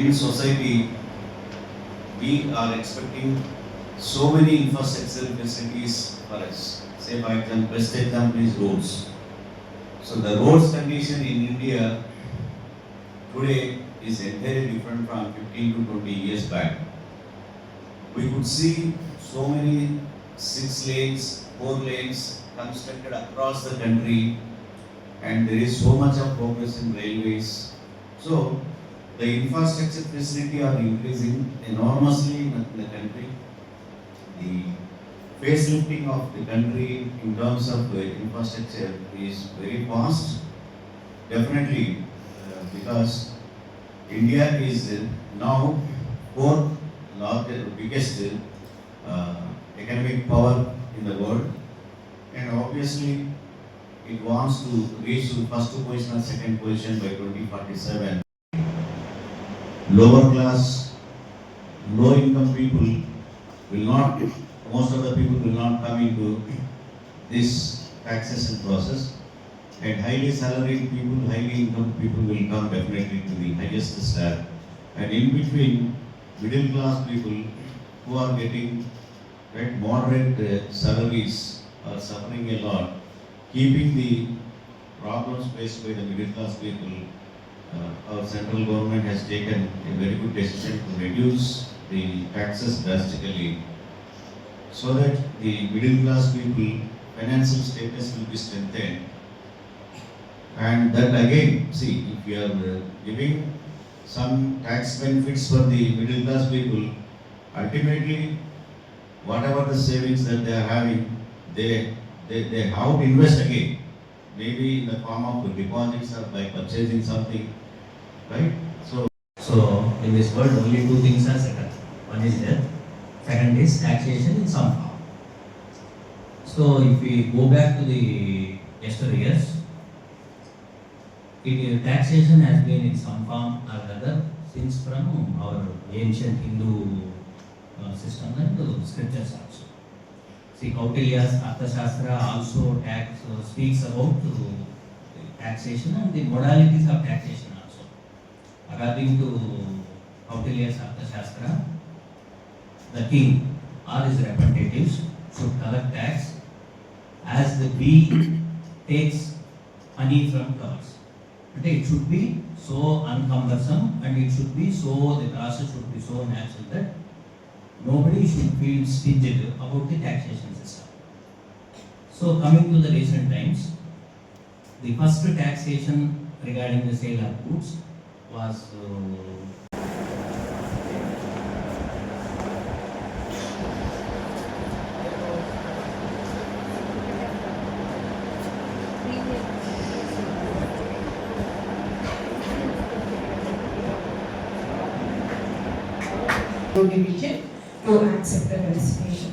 in society, we are expecting so many infrastructure facilities for us. Say for example, best example is roads. So the roads condition in India today is entirely different from 15 to 20 years back. We could see so many six lanes, four lanes constructed across the country and there is so much of progress in railways. So the infrastructure facility are increasing enormously in the country. The facelifting of the country in terms of the infrastructure is very fast. Definitely, uh, because India is uh, now fourth largest, biggest uh, economic power in the world, and obviously it wants to reach to first position or second position by 2047. Lower class, low income people will not, most of the people will not come into this taxation process. And highly salaried people, highly income people will come definitely to the highest slab. And in between, middle class people who are getting right, moderate uh, salaries are suffering a lot, keeping the problems faced by the middle class people. Uh, our central government has taken a very good decision to reduce the taxes drastically so that the middle class people financial status will be strengthened. And that again, see, if you are uh, giving some tax benefits for the middle class people, ultimately, whatever the savings that they are having, they, they, they have to invest again. Maybe in the form of deposits or by purchasing something, right? So, So in this world, only two things are settled. One is death, second is taxation in some form. So if we go back to the yesteryears, it, taxation has been in some form or other since from our ancient Hindu uh, system and the scriptures also. See, Kautilya's Arthashastra also tax, uh, speaks about uh, taxation and the modalities of taxation also. According to Kautilya's Arthashastra, the king or his representatives should collect tax as the bee takes honey from flowers. అంటే it should be so uncumbersome and it should be so, the process should be so natural that nobody should feel stingy about the taxation system. So coming to the recent times, the first taxation regarding the sale of goods was uh, division to accept the resignation.